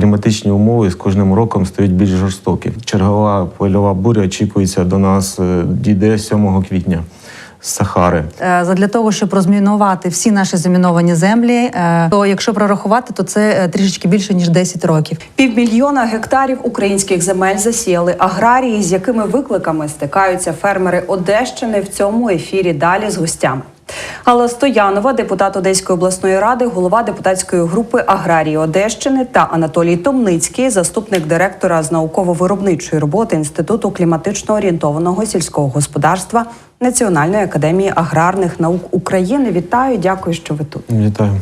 кліматичні умови з кожним роком стають більш жорстокі. Чергова польова буря очікується до нас е, дійде 7 квітня Сахари. Е, Задля того, щоб розмінувати всі наші заміновані землі, е, то якщо прорахувати, то це трішечки більше ніж 10 років. Півмільйона гектарів українських земель засіяли аграрії, з якими викликами стикаються фермери Одещини в цьому ефірі. Далі з гостями. Алла Стоянова, депутат Одеської обласної ради, голова депутатської групи аграрії Одещини та Анатолій Томницький, заступник директора з науково-виробничої роботи Інституту кліматично орієнтованого сільського господарства Національної академії аграрних наук України. Вітаю, дякую, що ви тут. Вітаю.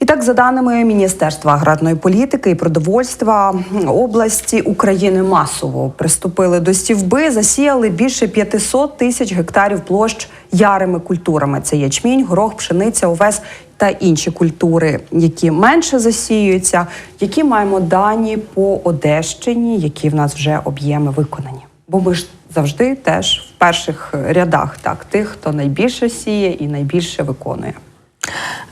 І так, за даними Міністерства аграрної політики і продовольства області України масово приступили до стівби, засіяли більше 500 тисяч гектарів площ ярими культурами. Це ячмінь, горох, пшениця, овес та інші культури, які менше засіюються. Які маємо дані по Одещині, які в нас вже об'єми виконані? Бо ми ж завжди теж в перших рядах так тих, хто найбільше сіє і найбільше виконує.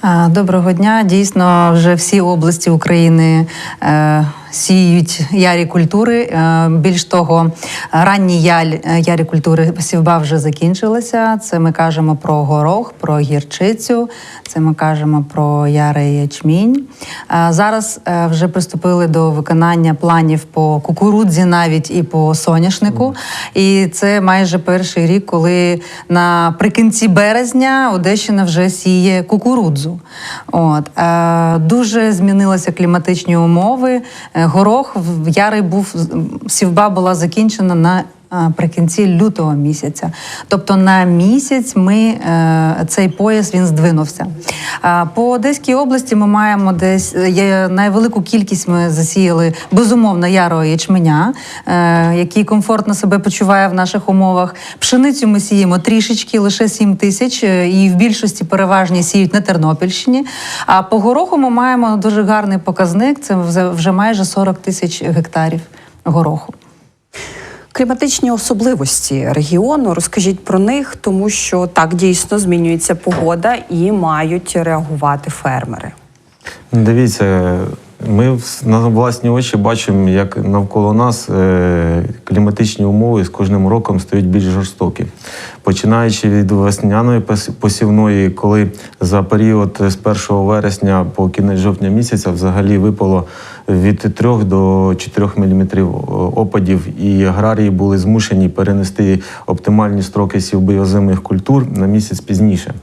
Е, Доброго дня. Дійсно, вже всі області України е, сіють ярі культури. Е, більш того, ранній яль е, ярі культури сівба вже закінчилася. Це ми кажемо про горох, про гірчицю, це ми кажемо про ярий ячмінь. Е, зараз вже приступили до виконання планів по кукурудзі, навіть і по соняшнику. І це майже перший рік, коли наприкінці березня Одещина вже сіє кукурудзу. От дуже змінилися кліматичні умови. Горох в- ярий був сівба була закінчена на. Е, Прикінці лютого місяця, тобто на місяць ми е, цей пояс він здвинувся. А по Одеській області ми маємо десь е, є найвелику кількість. Ми засіяли безумовно ярого ячменя, е, який комфортно себе почуває в наших умовах. Пшеницю ми сіємо трішечки, лише 7 тисяч, е, і в більшості переважні сіють на Тернопільщині. А по гороху ми маємо дуже гарний показник. Це вже майже 40 тисяч гектарів гороху. Кліматичні особливості регіону. Розкажіть про них, тому що так дійсно змінюється погода і мають реагувати фермери. Дивіться, ми на власні очі бачимо, як навколо нас е, кліматичні умови з кожним роком стають більш жорстокі. Починаючи від весняної посівної, коли за період з 1 вересня по кінець жовтня місяця взагалі випало від 3 до 4 мм опадів, і аграрії були змушені перенести оптимальні строки сівби озимих культур на місяць пізніше.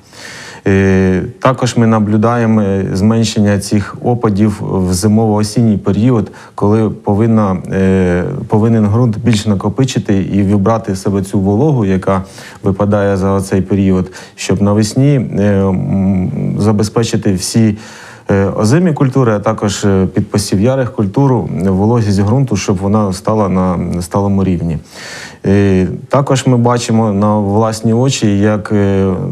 Е, Також ми наблюдаємо е, зменшення цих опадів в зимово-осінній період, коли повинна, е, повинен ґрунт більше накопичити і вібрати в себе цю вологу, яка випадає за цей період, щоб навесні забезпечити всі. Е, Озимі культури, а також е, під посів ярих культуру, вологість ґрунту, щоб вона стала на сталому рівні. Е, Також ми бачимо на власні очі, як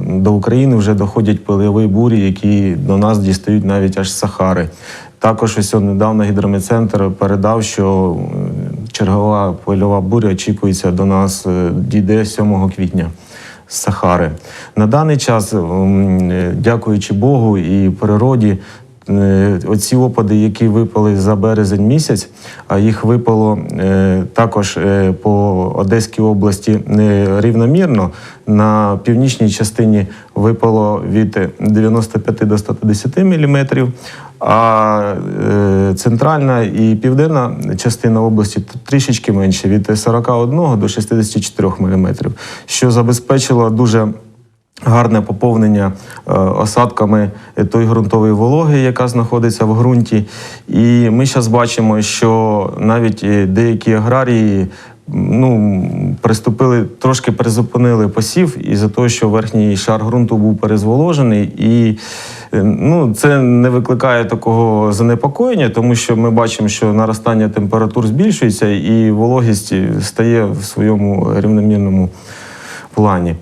до України вже доходять пилові бурі, які до нас дістають навіть аж Сахари. Також ось недавно гідрометцентр передав, що чергова польова буря очікується до нас дійде 7 квітня Сахари. На даний час, дякуючи Богу і природі, оці опади, які випали за березень місяць, а їх випало е, також е, по Одеській області рівномірно. На північній частині випало від 95 до 150 мм, а е, центральна і південна частина області трішечки менше від 41 до 64 мм, що забезпечило дуже гарне поповнення е, осадками тої ґрунтової вологи, яка знаходиться в ґрунті. І ми зараз бачимо, що навіть е, деякі аграрії. Ну, приступили, трошки призупинили посів із-за того, що верхній шар ґрунту був перезволожений, і е, ну, це не викликає такого занепокоєння, тому що ми бачимо, що наростання температур збільшується і вологість стає в своєму рівномірному плані.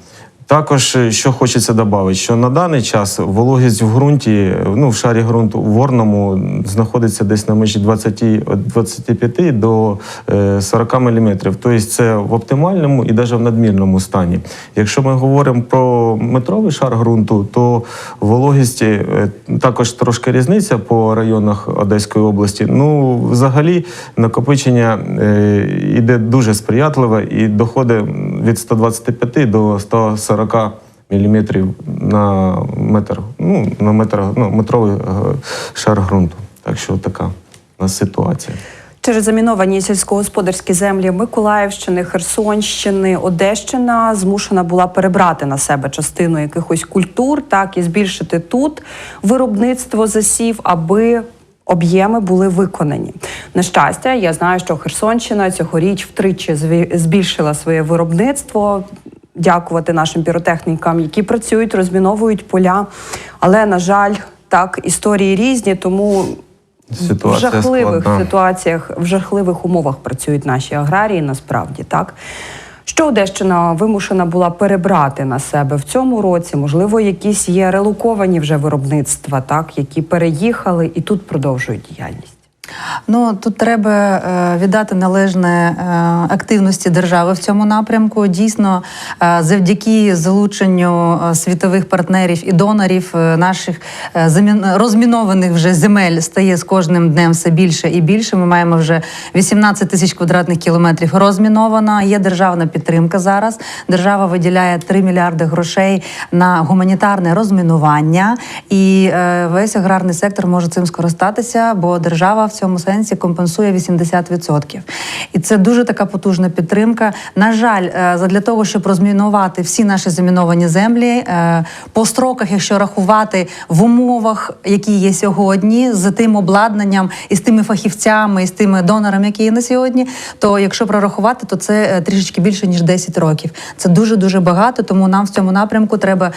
Також е, що хочеться додати, що на даний час вологість в ґрунті, е, ну в шарі ґрунту в орному знаходиться десь на межі 20, від 25 до е, 40 мм. Тобто це в оптимальному і навіть в надмірному стані. Якщо ми говоримо про метровий шар ґрунту, то вологість також трошки різниця по районах Одеської області. Ну, взагалі, накопичення е, іде дуже сприятливе і доходить від 125 до 140 міліметрів на метр, ну, на метр, ну, метровий е, шар ґрунту. Так що така у нас ситуація. Через заміновані сільськогосподарські землі Миколаївщини, Херсонщини, Одещина змушена була перебрати на себе частину якихось культур, так і збільшити тут виробництво засів, аби об'єми були виконані. На щастя, я знаю, що Херсонщина цьогоріч втричі збільшила своє виробництво. Дякувати нашим піротехнікам, які працюють, розміновують поля. Але на жаль, так історії різні, тому Ситуація в жахливих складна. ситуаціях, в жахливих умовах працюють наші аграрії, насправді так. Що Одещина вимушена була перебрати на себе в цьому році? Можливо, якісь є релоковані вже виробництва, так які переїхали і тут продовжують діяльність. Ну тут треба е, віддати належне е, активності держави в цьому напрямку. Дійсно, е, завдяки залученню світових партнерів і донорів наших розмінованих вже земель стає з кожним днем все більше і більше. Ми маємо вже 18 тисяч квадратних кілометрів розміновано. Є державна підтримка зараз. Держава виділяє 3 мільярди грошей на гуманітарне розмінування, і весь аграрний сектор може цим скористатися, бо держава в цьому сенсі компенсує 80%. І це дуже така потужна підтримка. На жаль, е, задля того, щоб розмінувати всі наші заміновані землі е, по строках, якщо рахувати в умовах, які є сьогодні, з тим обладнанням і з тими фахівцями, і з тими донорами, які є на сьогодні, то якщо прорахувати, то це е, трішечки більше ніж 10 років. Це дуже дуже багато. Тому нам в цьому напрямку треба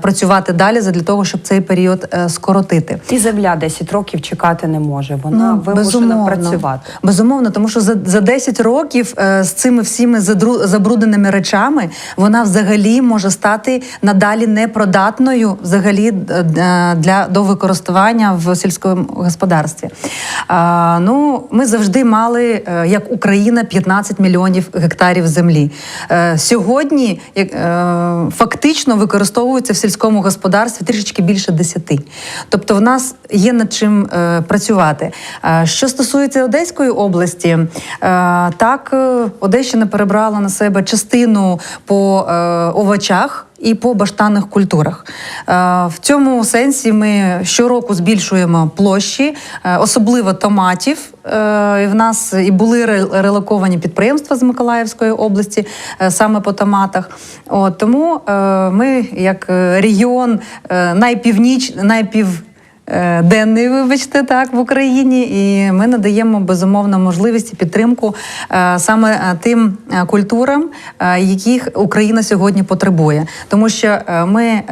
працювати далі задля того, щоб цей період скоротити. І земля 10 років чекати не може. Вона вимушена працювати. Безумовно, тому що за, за 10 років е, з цими всіми задру, забрудненими речами вона взагалі може стати надалі непридатною взагалі е, е, для до використання в сільському господарстві. А, ну, ми завжди мали, е, як Україна, 15 мільйонів гектарів землі. Е, сьогодні е, фактично використовується в сільському господарстві трішечки більше 10. Тобто, в нас є над чим е, працювати. Е, Що стосується Одеської області, е, так е, Одещина перебрала на себе частину по овочах. І по баштанних культурах в цьому сенсі ми щороку збільшуємо площі, особливо томатів. І в нас і були ре- релоковані підприємства з Миколаївської області саме по томатах. От, тому ми, як регіон найпівніч, найпів. Е, Денний, вибачте, так в Україні, і ми надаємо безумовно можливість і підтримку е, саме е, тим культурам, яких Україна сьогодні потребує, тому що ми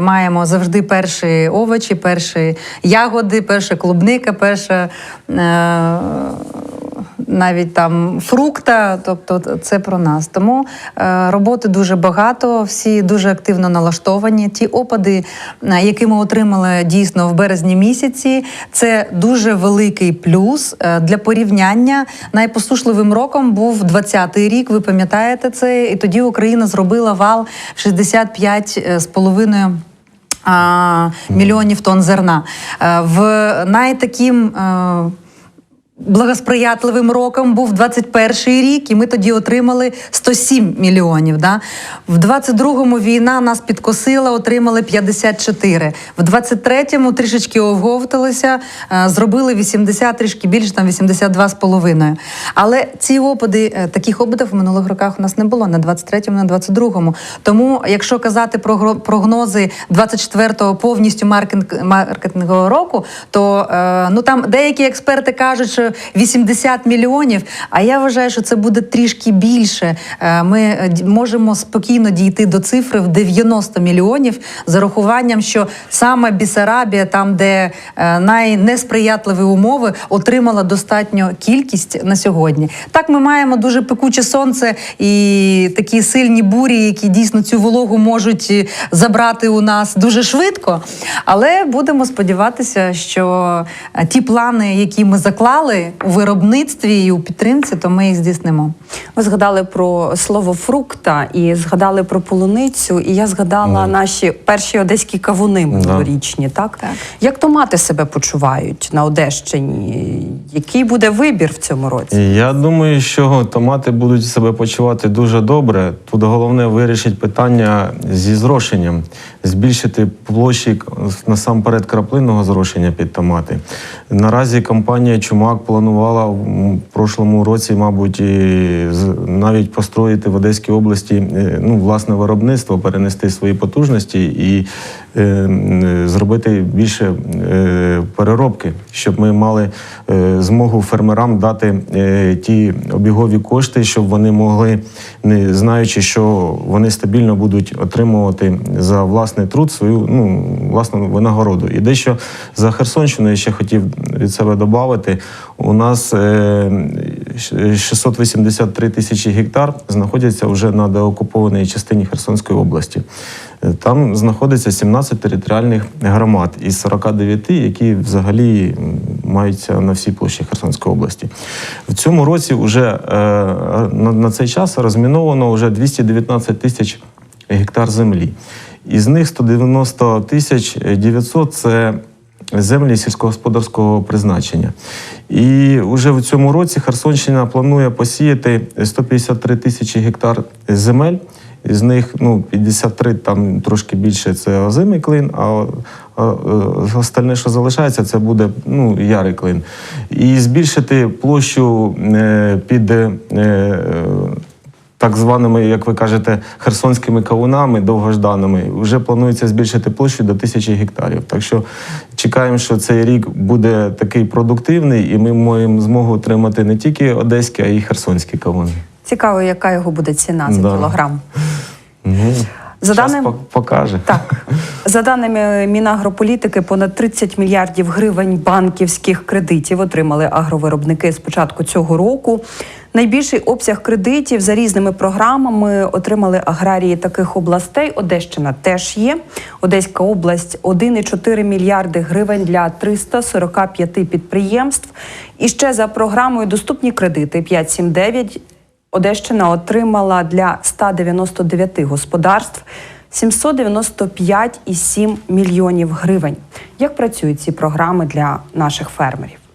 маємо завжди перші овочі, перші ягоди, перша клубника, перша. Навіть там фрукта, тобто це про нас. Тому е, роботи дуже багато, всі дуже активно налаштовані. Ті опади, е, які ми отримали дійсно в березні місяці, це дуже великий плюс Е, для порівняння. Найпосушливим роком був 20-й рік. Ви пам'ятаєте це? І тоді Україна зробила вал 65 е, з половиною. а, Мільйонів тонн зерна в найтаким Благосприятливим роком був 21-й рік, і ми тоді отримали 107 мільйонів. Да? В 22-му війна нас підкосила, отримали 54. В 23-му трішечки оговталися, е, зробили 80, трішки більше, там 82 з половиною. Але ці опади, е, таких опадів в минулих роках у нас не було на 23-му, на 22-му. Тому, якщо казати про прогнози 24-го повністю маркетинг- маркетингового року, то е, ну там деякі експерти кажуть, що вже 80 мільйонів. А я вважаю, що це буде трішки більше. Е, Ми е, можемо спокійно дійти до цифри в 90 мільйонів з урахуванням, що саме Бісарабія, там, де е, найнесприятливі умови, отримала достатньо кількість на сьогодні. Так, ми маємо дуже пекуче сонце і такі сильні бурі, які дійсно цю вологу можуть забрати у нас дуже швидко. Але будемо сподіватися, що ті плани, які ми заклали у виробництві і у підтримці, то ми їх здійснимо. Ви згадали про слово фрукта і згадали про полуницю, і я згадала наші перші одеські кавуни минулорічні. Так? Так. як томати себе почувають на Одещині? Який буде вибір в цьому році? Я думаю, що томати будуть себе почувати дуже добре. Тут головне вирішити питання зі зрошенням, збільшити площі насамперед краплинного зрошення під томати. Наразі компанія Чумак планувала в прошлому році, мабуть, і навіть построїти в Одеській області е, ну, власне виробництво, перенести свої потужності. І зробити більше е, переробки, щоб ми мали е, змогу фермерам дати е, ті обігові кошти, щоб вони могли, не знаючи, що вони стабільно будуть отримувати за власний труд свою ну, власну винагороду. І дещо за Херсонщину я ще хотів від себе додати. У нас е, 683 тисячі гектар знаходяться вже на деокупованій частині Херсонської області. Е, Там знаходиться 17 територіальних громад із 49, які взагалі маються на всій площі Херсонської області. В цьому році вже е, на, цей час розміновано вже 219 тисяч гектар землі. Із них 190 тисяч 900 – це землі сільськогосподарського призначення. І вже в цьому році Херсонщина планує посіяти 153 тисячі гектар земель. З них ну, 53, там трошки більше це озимий клин, а, а остальне, що залишається, це буде ну, ярий клин. І збільшити площу е, під е, е, так званими, як ви кажете, херсонськими кавунами довгожданими, вже планується збільшити площу до тисячі гектарів. Так що чекаємо, що цей рік буде такий продуктивний, і ми маємо змогу отримати не тільки одеські, а й херсонські кавуни. Цікаво, яка його буде ціна за Да. кілограм. Ну, За даним- покаже. Так, за даними Мінагрополітики, понад 30 мільярдів гривень банківських кредитів отримали агровиробники з початку цього року. Найбільший обсяг кредитів за різними програмами отримали аграрії таких областей. Одещина теж є. Одеська область 1,4 мільярди гривень для 345 підприємств. І ще за програмою Доступні кредити 579 Одещина отримала для 199 господарств 795,7 мільйонів гривень. Як працюють ці програми для наших фермерів?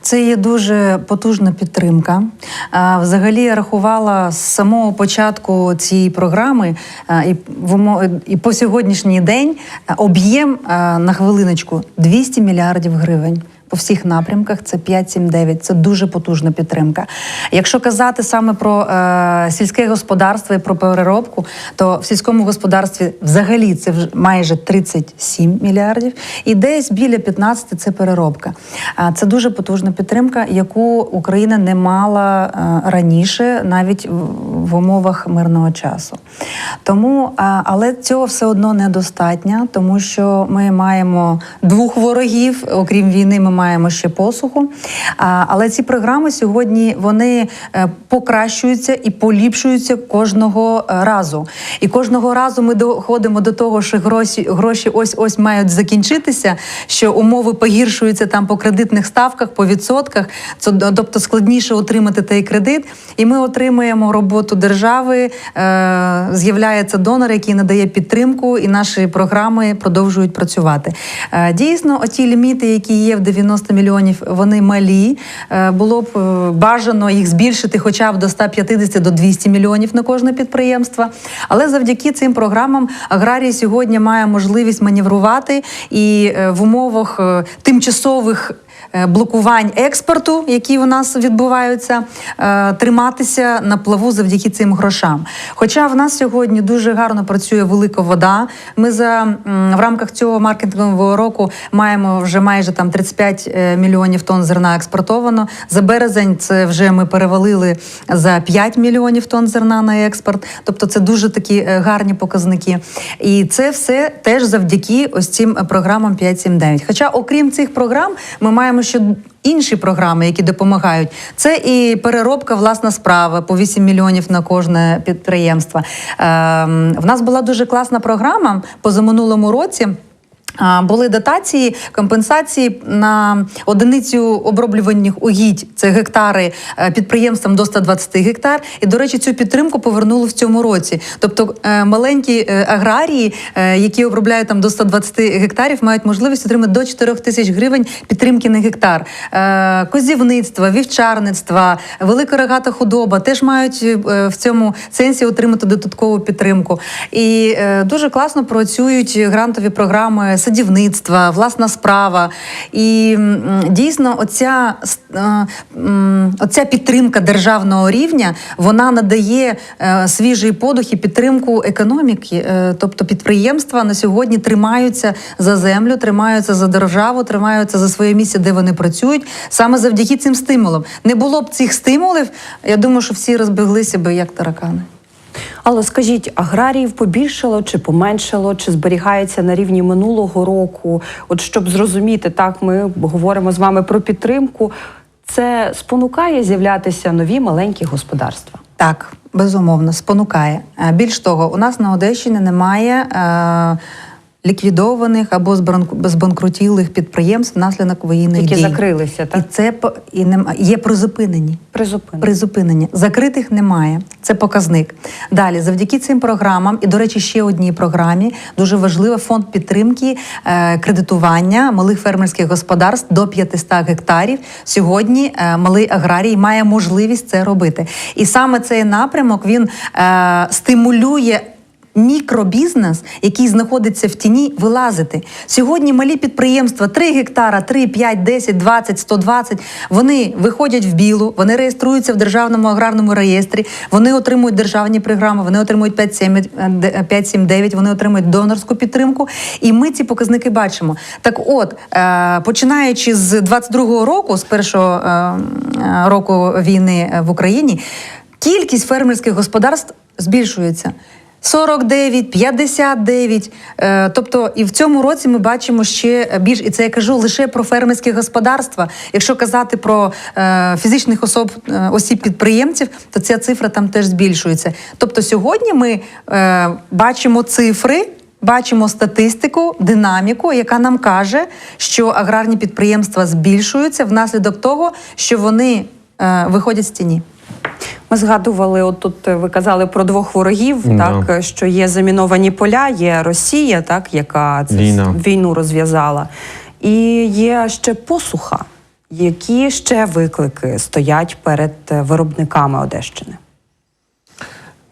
Це є дуже потужна підтримка. А, Взагалі я рахувала з самого початку цієї програми і в умо- і по сьогоднішній день об'єм на хвилиночку 200 мільярдів гривень. По всіх напрямках це 5-7-9. Це дуже потужна підтримка. Якщо казати саме про е, сільське господарство і про переробку, то в сільському господарстві взагалі це майже 37 мільярдів, і десь біля 15 це переробка. Це дуже потужна підтримка, яку Україна не мала е, раніше, навіть в- умовах мирного часу. Тому, але цього все одно недостатньо, тому що ми маємо двох ворогів, окрім війни, ми маємо ще посуху. Але ці програми сьогодні вони е, покращуються і поліпшуються кожного е, разу. І кожного разу ми доходимо до того, що гроші, гроші ось ось мають закінчитися, що умови погіршуються там по кредитних ставках, по відсотках. Тобто складніше отримати той кредит. І ми отримуємо роботу держави. Е, з'являється донор, який надає підтримку, і наші програми продовжують працювати. Дійсно, оті ліміти, які є в 90 мільйонів, вони малі. Е, було б е, бажано їх збільшити, хоча б до 150 до 200 мільйонів на кожне підприємство. Але завдяки цим програмам аграрій сьогодні має можливість маневрувати і е, в умовах тимчасових блокувань експорту, які у нас відбуваються, е, триматися на плаву завдяки цим грошам. Хоча в нас сьогодні дуже гарно працює велика вода. Ми за в рамках цього маркетингового року маємо вже майже там 35 е, мільйонів тонн зерна експортовано. За березень це вже ми перевалили за 5 мільйонів тонн зерна на експорт. Тобто це дуже такі е, гарні показники. І це все теж завдяки ось цим е, програмам 5.7.9. Хоча, окрім цих програм, ми маємо ще інші програми, які допомагають. Це і переробка власна справа по 8 мільйонів на кожне підприємство. Е, в нас була дуже класна програма позаминулому році. Були дотації, компенсації на одиницю оброблюваних угідь. Це гектари е, підприємствам до 120 гектар. І, до речі, цю підтримку повернули в цьому році. Тобто е, маленькі е, аграрії, які обробляють там до 120 гектарів, мають можливість отримати до 4 тисяч гривень підтримки на гектар. Козівництво, вівчарництво, велика рогата худоба теж мають в цьому сенсі отримати додаткову підтримку. І дуже класно працюють грантові програми садівництва, власна справа. І дійсно, оця, е, оця підтримка державного рівня вона надає е, свіжий подух і підтримку економіки. Е, Тобто підприємства на сьогодні тримаються за землю, тримаються за державу, тримаються за своє місце, де вони працюють, саме завдяки цим стимулам. Не було б цих стимулів, я думаю, що всі розбіглися би як таракани. Але скажіть, аграріїв побільшало чи поменшало, чи зберігається на рівні минулого року? От щоб зрозуміти, так ми говоримо з вами про підтримку. Це спонукає з'являтися нові маленькі господарства. Так, безумовно, спонукає. Е, Більш того, у нас на Одещині немає е, ліквідованих або збанкрутілих підприємств внаслідок воєнних Які дій. закрилися, так? І це і нема, є призупинені. Призупинено. Призупинені. Закритих немає. Це показник. Далі, завдяки цим програмам, і, до речі, ще одній програмі дуже важливий фонд підтримки е, кредитування малих фермерських господарств до 500 гектарів. Сьогодні е, малий аграрій має можливість це робити. І саме цей напрямок він е, стимулює. Мікробізнес, який знаходиться в тіні, вилазити. Сьогодні малі підприємства 3 гектара, 3, 5, 10, 20, 120, вони виходять в білу, вони реєструються в державному аграрному реєстрі, вони отримують державні програми, вони отримують 579, вони отримують донорську підтримку. І ми ці показники бачимо. Так от, е, починаючи з 22-го року, з першого е, року війни в Україні, кількість фермерських господарств збільшується. 49, 59. Е, Тобто, і в цьому році ми бачимо ще більш, і це я кажу лише про фермерські господарства. Якщо казати про е, фізичних особ, е, осіб підприємців, то ця цифра там теж збільшується. Тобто, сьогодні ми бачимо цифри. Бачимо статистику, динаміку, яка нам каже, що аграрні підприємства збільшуються внаслідок того, що вони е, виходять з тіні. Ми згадували, от тут е, ви казали про двох ворогів, Да. так е, що є заміновані поля, є Росія, так яка це Війна. війну розв'язала, і є ще посуха. Які ще виклики стоять перед е, виробниками Одещини?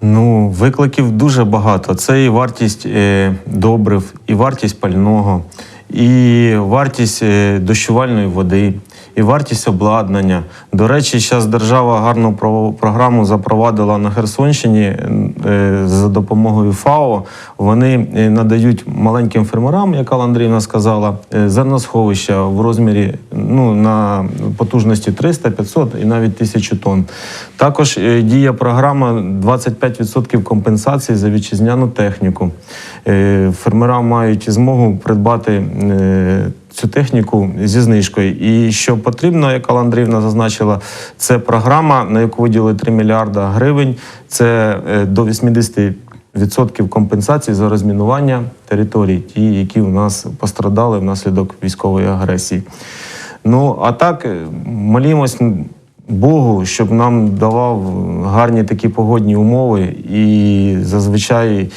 Ну, викликів дуже багато. Це і вартість е, добрив, і вартість пального, і вартість е, дощувальної води, і вартість обладнання. До речі, зараз держава гарну про- програму запровадила на Херсонщині е, за допомогою ФАО. Вони е, надають маленьким фермерам, як Алла Андріївна сказала, е, зерносховища в розмірі ну, на потужності 300, 500 і навіть 1000 тонн. Також діє програма 25% компенсації за вітчизняну техніку. Фермера мають змогу придбати цю техніку зі знижкою. І що потрібно, як Алла Андріївна зазначила, це програма, на яку виділили 3 мільярда гривень. Це е, до 80 Відсотків компенсації за розмінування територій, ті, які у нас пострадали внаслідок військової агресії. Ну а так е, молімось Богу, щоб нам давав гарні такі погодні умови, і зазвичай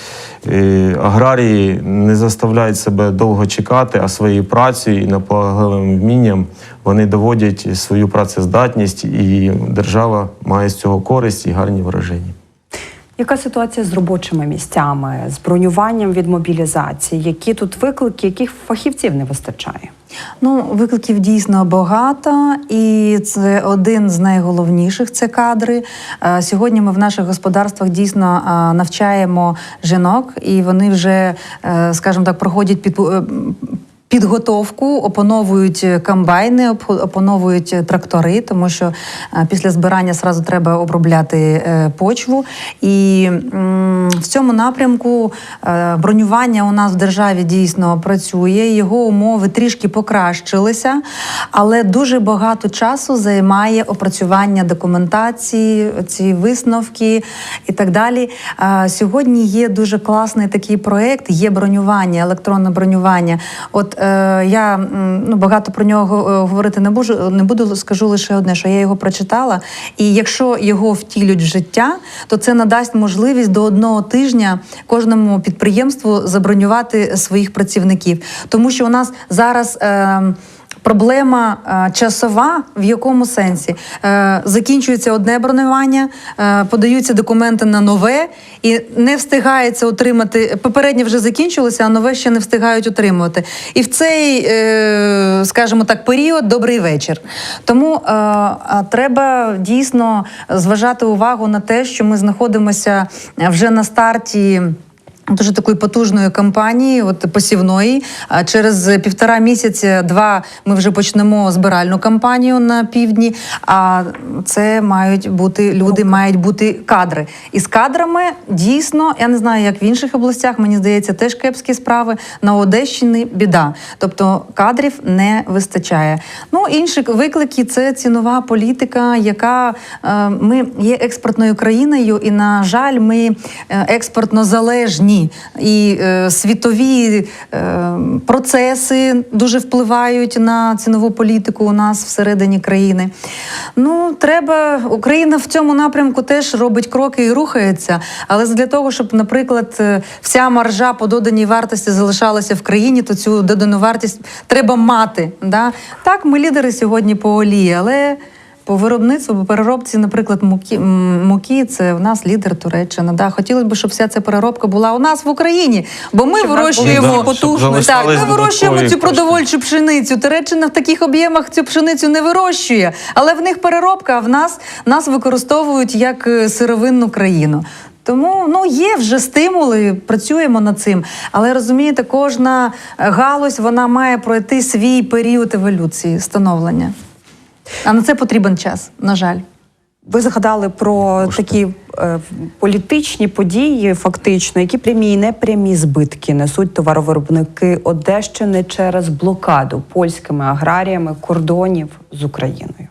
е, аграрії не заставляють себе довго чекати, а своєю працею і наполегливим вмінням вони доводять свою працездатність, і держава має з цього користь і гарні враження. Яка ситуація з робочими місцями, з бронюванням від мобілізації? Які тут виклики, яких фахівців не вистачає? Ну, викликів дійсно багато, і це один з найголовніших це кадри. Е, Сьогодні ми в наших господарствах дійсно е, навчаємо жінок, і вони вже, е, скажімо так, проходять під. Е, Підготовку опановують комбайни, оп- опановують трактори, тому що е, після збирання сразу треба обробляти е, почву. І в цьому напрямку е, бронювання у нас в державі дійсно працює. Його умови трішки покращилися, але дуже багато часу займає опрацювання документації, ці висновки і так далі. Е, Сьогодні є дуже класний такий проект, є бронювання, електронне бронювання. От е, я ну, багато про нього е, говорити не буду, не буду, скажу лише одне, що я його прочитала. І якщо його втілють в життя, то це надасть можливість до одного тижня кожному підприємству забронювати своїх працівників. Тому що у нас зараз. Е, Проблема е, часова в якому сенсі е, закінчується одне бронювання, е, подаються документи на нове, і не встигається отримати. Попереднє вже закінчилося, а нове ще не встигають отримувати. І в цей, скажімо так, період добрий вечір. Тому треба дійсно зважати увагу на те, що ми знаходимося вже на старті. Дуже такої потужної кампанії, от посівної. Через півтора місяця, два ми вже почнемо збиральну кампанію на півдні. А це мають бути люди, мають бути кадри. І з кадрами дійсно, я не знаю, як в інших областях, мені здається, теж кепські справи. На Одещині біда. Тобто кадрів не вистачає. Ну, інші виклики це цінова політика, яка е, ми є експортною країною, і на жаль, ми е, експортно залежні. І е, світові е, процеси дуже впливають на цінову політику у нас всередині країни. Ну, треба Україна в цьому напрямку теж робить кроки і рухається. Але для того, щоб, наприклад, е, вся маржа по доданій вартості залишалася в країні, то цю додану вартість треба мати. Да? Так, ми лідери сьогодні по олії, але. По виробництву, по переробці, наприклад, муки, муки, це в нас лідер Туреччина. Да. Хотілося б, щоб вся ця переробка була у нас в Україні, бо ми Щоб вирощуємо були потужні. так, ми вирощуємо цю кошти. продовольчу пшеницю. Туреччина в таких об'ємах цю пшеницю не вирощує, але в них переробка, а в нас нас використовують як е, сировинну країну. Тому ну є вже стимули, працюємо над цим. Але розумієте, кожна е, галузь вона має пройти свій період еволюції, становлення. А на це потрібен час, на жаль. Ви згадали про такі е, політичні події, фактично, які прямі і непрямі збитки несуть товаровиробники Одещини через блокаду польськими аграріями кордонів з Україною.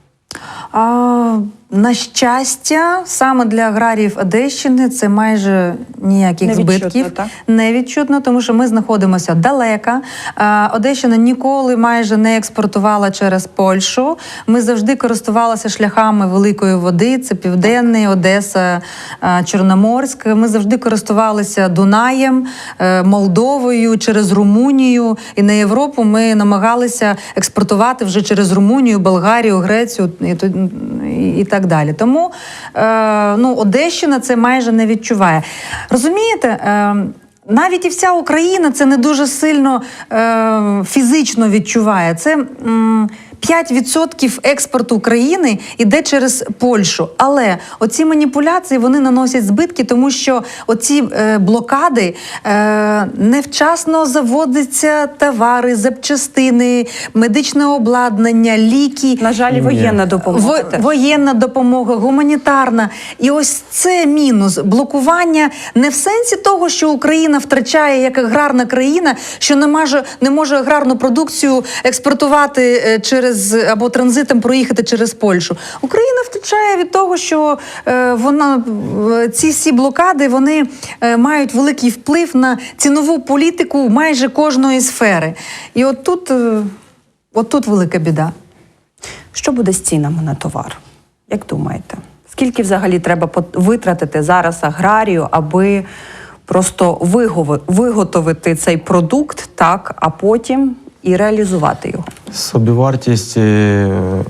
А, на щастя, саме для аграріїв Одещини це майже ніяких Невідчутно, збитків. так? Невідчутно, тому що ми знаходимося далеко. Одещина ніколи майже не експортувала через Польщу. Ми завжди користувалися шляхами великої води. Це Південний, Одеса, Чорноморськ. Ми завжди користувалися Дунаєм, е, Молдовою, через Румунію. І на Європу ми намагалися експортувати вже через Румунію, Болгарію, Грецію і, і так далі. Тому е, ну, Одещина це майже не відчуває. Розумієте? Е, навіть і вся Україна це не дуже сильно е, фізично відчуває. Це м, 5% експорту України йде через Польщу. Але оці маніпуляції вони наносять збитки, тому що оці е, блокади е, невчасно заводяться товари, запчастини, медичне обладнання, ліки. На жаль, воєнна допомога. Во- воєнна допомога, гуманітарна. І ось це мінус блокування не в сенсі того, що Україна втрачає як аграрна країна, що не може, не може аграрну продукцію експортувати е, через або транзитом проїхати через Польщу. Україна втрачає від того, що е, вона е, ці всі блокади вони е, мають великий вплив на цінову політику майже кожної сфери. І от тут, е, от тут велика біда. Що буде з цінами на товар? Як думаєте? Скільки взагалі треба витратити зараз аграрію, аби просто виготовити цей продукт, так, а потім і реалізувати його? Собівартість е,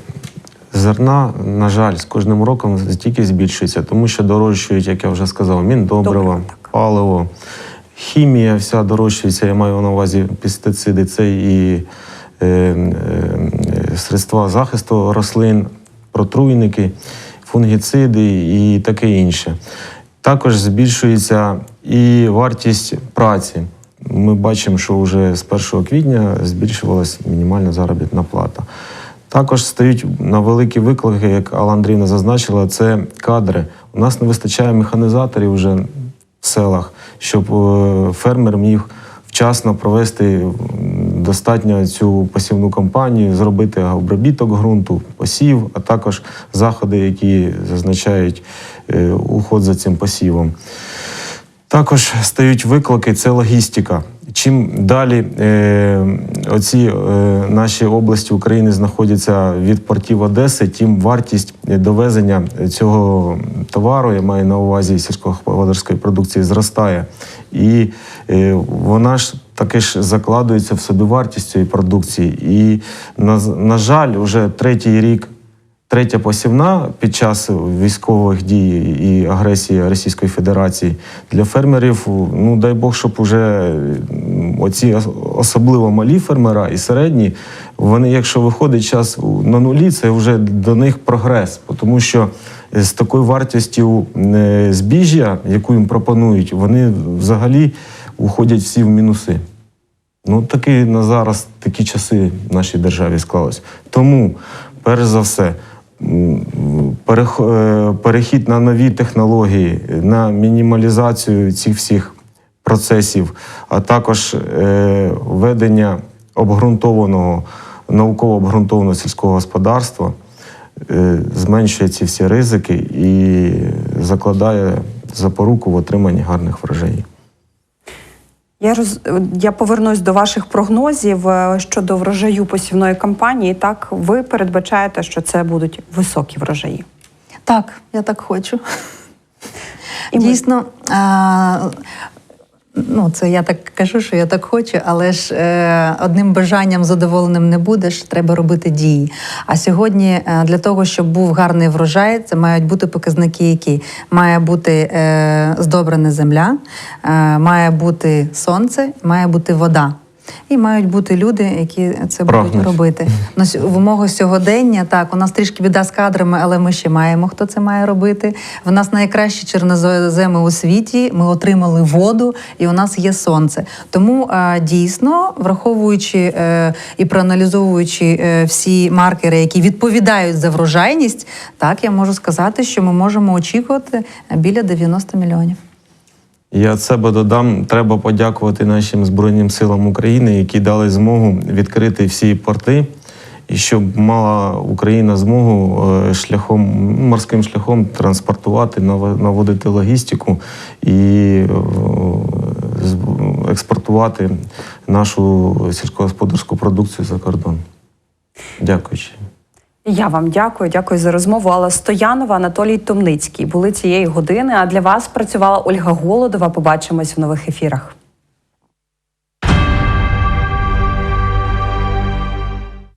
зерна, на жаль, з кожним роком тільки збільшується, тому що дорожчують, як я вже сказав, міндобрива, паливо, хімія вся дорожчується. Я маю на увазі пестициди, це і е, е, е, средства захисту рослин, протруйники, фунгіциди і таке інше. Також збільшується і вартість праці. Ми бачимо, що вже з 1 квітня збільшувалась мінімальна заробітна плата. Також стають на великі виклики, як Алла Андріївна зазначила, це кадри. У нас не вистачає механізаторів вже в селах, щоб е, фермер міг вчасно провести достатньо цю посівну кампанію, зробити обробіток ґрунту, посів, а також заходи, які зазначають е, уход за цим посівом. Також стають виклики це логістика. Чим далі е, оці е, наші області України знаходяться від портів Одеси, тим вартість довезення цього товару, я маю на увазі сільськогосподарської продукції, зростає. І е, вона ж таки ж закладується в собівартість цієї продукції. І на, на жаль, вже третій рік Третя посівна під час військових дій і агресії Російської Федерації для фермерів, ну дай Бог, щоб уже оці особливо малі фермера і середні, вони, якщо виходить час на нулі, це вже до них прогрес, тому що з такою вартістю е, збіжжя, яку їм пропонують, вони взагалі уходять всі в мінуси. Ну, такі на зараз такі часи в нашій державі склалось. Тому, перш за все, перехід на нові технології, на мінімалізацію цих всіх процесів, а також е, ведення обґрунтованого, науково обґрунтованого сільського господарства е, зменшує ці всі ризики і закладає запоруку в отриманні гарних врожаїв. Я роз я повернусь до ваших прогнозів е, щодо врожаю посівної кампанії. Так, ви передбачаєте, що це будуть високі врожаї. Так, я так хочу. І Дійсно, ну це я так кажу, що я так хочу, але ж е, одним бажанням задоволеним не будеш, треба робити дії. А сьогодні е, для того, щоб був гарний врожай, це мають бути показники, які має бути е, здобрена земля, е, має бути сонце, має бути вода. І мають бути люди, які це Прагнуть. будуть робити. Сь- в умовах сьогодення так у нас трішки біда з кадрами, але ми ще маємо хто це має робити. В нас найкращі чорноземи у світі. Ми отримали воду, і у нас є сонце. Тому дійсно, враховуючи е, і проаналізовуючи е, всі маркери, які відповідають за врожайність, так я можу сказати, що ми можемо очікувати біля 90 мільйонів. Я від себе додам, треба подякувати нашим Збройним силам України, які дали змогу відкрити всі порти, і щоб мала Україна змогу е, шляхом морським шляхом транспортувати, наводити логістику і е, експортувати нашу сільськогосподарську продукцію за кордон. Дякуючи. Я вам дякую, дякую за розмову. Алла Стоянова, Анатолій Томницький були цієї години. А для вас працювала Ольга Голодова. Побачимось в нових ефірах.